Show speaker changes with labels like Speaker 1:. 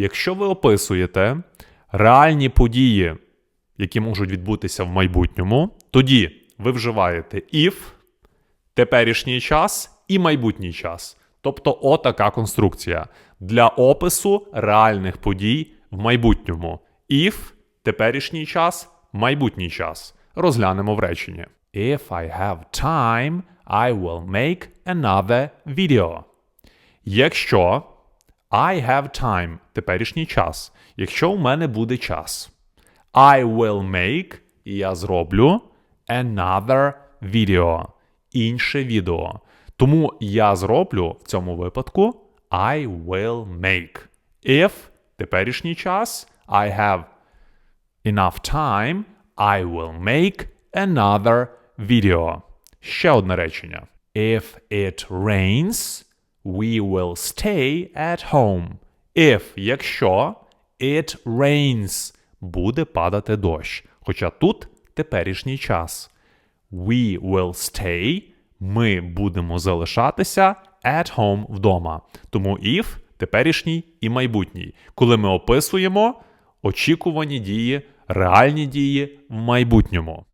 Speaker 1: Якщо ви описуєте реальні події, які можуть відбутися в майбутньому, тоді ви вживаєте if, теперішній час і майбутній час. Тобто отака конструкція для опису реальних подій в майбутньому. If, теперішній час, майбутній час. Розглянемо в реченні. If I have time, I will make another video. Якщо I have time, теперішній час. Якщо у мене буде час. I will make, і я зроблю another video. Інше відео. Тому я зроблю в цьому випадку I will make. If теперішній час I have enough time, I will make another video. Ще одне речення. If it rains, we will stay at home. If, якщо it rains, буде падати дощ. Хоча тут теперішній час. We will stay, ми будемо залишатися at home вдома. Тому if теперішній і майбутній, коли ми описуємо очікувані дії, реальні дії в майбутньому.